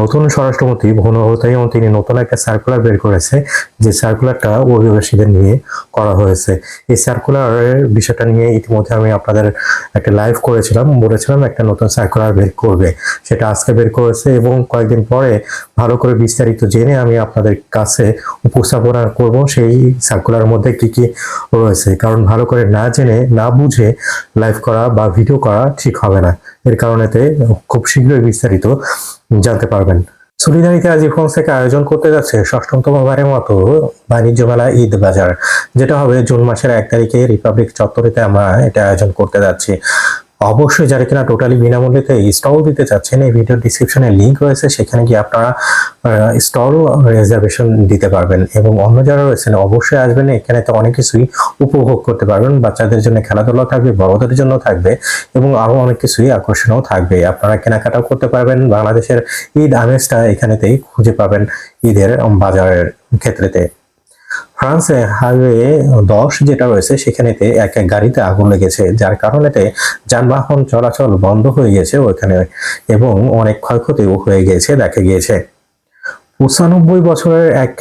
নতুন স্বরাষ্ট্রমন্ত্রী ভনহতাইম তিনি নতুন একটা সার্কুলার বের করেছে, যে সার্কুলারটা অভিবাসীদের নিয়ে করা হয়েছে। এই সার্কুলারের বিষয়টা নিয়ে ইতিমধ্যে আমি আপনাদের একটা লাইভ করেছিলাম, বলেছিলাম একটা নতুন সার্কুলার বের করবে। সেটা আজকে বের করেছে এবং কয়েকদিন পরে ভালো করে বিস্তারিত জেনে আমি আপনাদের কাছে উপস্থাপনা করব সেই সার্কুলার মধ্যে কি কি রয়েছে। কারণ ভালো করে না জেনে, না বুঝে লাইভ করা বা ভিডিও করা ঠিক হবে না। এর কারণেতে খুব শীঘ্রই বিস্তারিত জানতে পারবেন। সুলিদানিতে আজ থেকে আয়োজন করতে যাচ্ছে ষষ্ঠতম বারের মতো বাণিজ্য মেলা ঈদ বাজার, যেটা হবে জুন মাসের এক তারিখে রিপাবলিক চত্বরেতে আমরা এটা আয়োজন করতে যাচ্ছি। অবশ্যই যারা কিনা টোটালি বিনামূল্যেতে স্টল দিতে চাচ্ছেন, এই ভিডিও ডিসক্রিপশনে লিংক রয়েছে, সেখানে গিয়ে আপনারা স্টল রিজার্ভেশন দিতে পারবেন। এবং অন্য যারা রয়েছেন, অবশ্যই আসবেন, এখানে তো অনেক কিছুই উপভোগ করতে পারবেন। বাচ্চাদের জন্য খেলাধুলা থাকবে, বড়দের জন্য থাকবে, এবং আরও অনেক কিছুই আকর্ষণও থাকবে। আপনারা কেনাকাটাও করতে পারবেন, বাংলাদেশের ঈদ আমেজটা এখানেতেই খুঁজে পাবেন ঈদের বাজারের ক্ষেত্রেতে। ফ্রান্সে হাইওয়ে দশ যেটা রয়েছে, সেখানেতে এক এক গাড়িতে আগুন লেগেছে, যার কারণেতে যানবাহন চলাচল বন্ধ হয়ে গেছে ওখানে এবং অনেক ক্ষয়ক্ষতিও হয়ে গেছে, দেখা গিয়েছে। পঁচানব্বই বছরের এক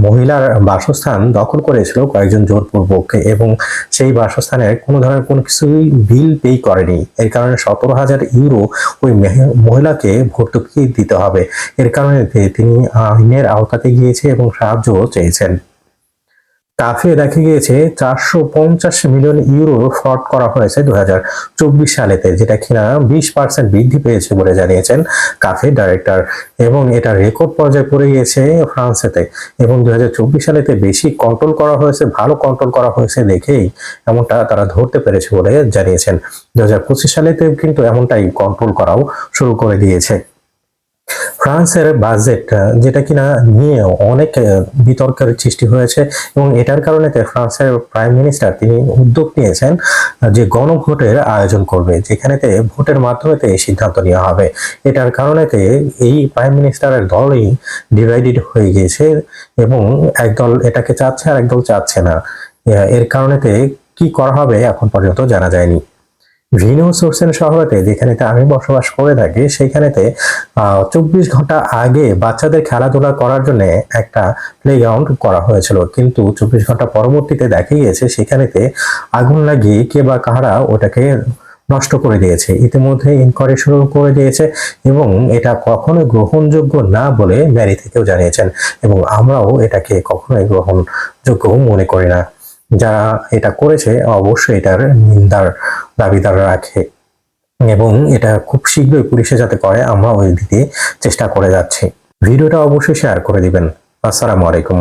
মহিলার বাসস্থান দখল করেছিল কয়েকজন জোরপূর্বক এবং সেই বাসস্থানের কোনো ধরনের কোনো কিছুই বিল পে করেনি। এর কারণে সতেরো হাজার ইউরো ওই মেহ- মহিলাকে ভর্তুকি দিতে হবে। এর কারণে তিনি আইনের আওতাতে গিয়েছে এবং সাহায্য চেয়েছেন। কাফে দেখা গিয়েছে চারশো পঞ্চাশ মিলিয়ন ইউরো ফ্রড করা হয়েছে দু হাজার চব্বিশ সালেতে, যেটা কিনা বিশ পার্সেন্ট বৃদ্ধি পেয়েছে বলে জানিয়েছেন কাফে ডাইরেক্টর। এবং এটা রেকর্ড পর্যায়ে পড়ে গিয়েছে ফ্রান্সেতে। এবং দু হাজার চব্বিশ সালেতে বেশি কন্ট্রোল করা হয়েছে, ভালো কন্ট্রোল করা হয়েছে দেখেই এমনটা তারা ধরতে পেরেছে বলে জানিয়েছেন। দু হাজার পঁচিশ সালেতে কিন্তু এমনটাই কন্ট্রোল করাও শুরু করে দিয়েছে। ফ্রান্সের বাজেট যেটা কিনা নিয়ে অনেক বিতর্কের সৃষ্টি হয়েছে এবং এটার কারণে ফ্রান্সের প্রাইম মিনিস্টার তিনি উদ্যোগ নিয়েছেন যে গণভোটের আয়োজন করবে যেখানেতে ভোটের মাধ্যমে সিদ্ধান্ত নেওয়া হবে। এটার কারণেতে এই প্রাইম মিনিস্টারের দলই ডিভাইডেড হয়ে গিয়েছে এবং একদল এটাকে চাচ্ছে আর একদল চাচ্ছে না। এর কারণেতে কি করা হবে এখন পর্যন্ত জানা যায়নি। ভিনো সোর্সেন শহরেতে যেখানেতে আমি বসবাস করে থাকি সেইখানেতে চব্বিশ ঘণ্টা আগে বাচ্চাদের খেলাধুলা করার জন্য একটা প্লেগ্রাউন্ড করা হয়েছিল। কিন্তু চব্বিশ ঘণ্টা পরবর্তীতে দেখা গিয়েছে, সেখানেতে আগুন লাগিয়ে কে বা কাহারা ওটাকে নষ্ট করে দিয়েছে। ইতিমধ্যে ইনকোয়ারি শুরু করে দিয়েছে এবং এটা কখনোই গ্রহণযোগ্য না বলে ম্যারি থেকেও জানিয়েছেন এবং আমরাও এটাকে কখনোই গ্রহণযোগ্য মনে করি না। যারা এটা করেছে অবশ্যই এটার নিন্দার দাবিদার রাখে। এবং এটা খুব শীঘ্রই পুলিশে যাতে করে, আমরা ওই দিকে চেষ্টা করে যাচ্ছি। ভিডিওটা অবশ্যই শেয়ার করে দিবেন। আসসালামু আলাইকুম।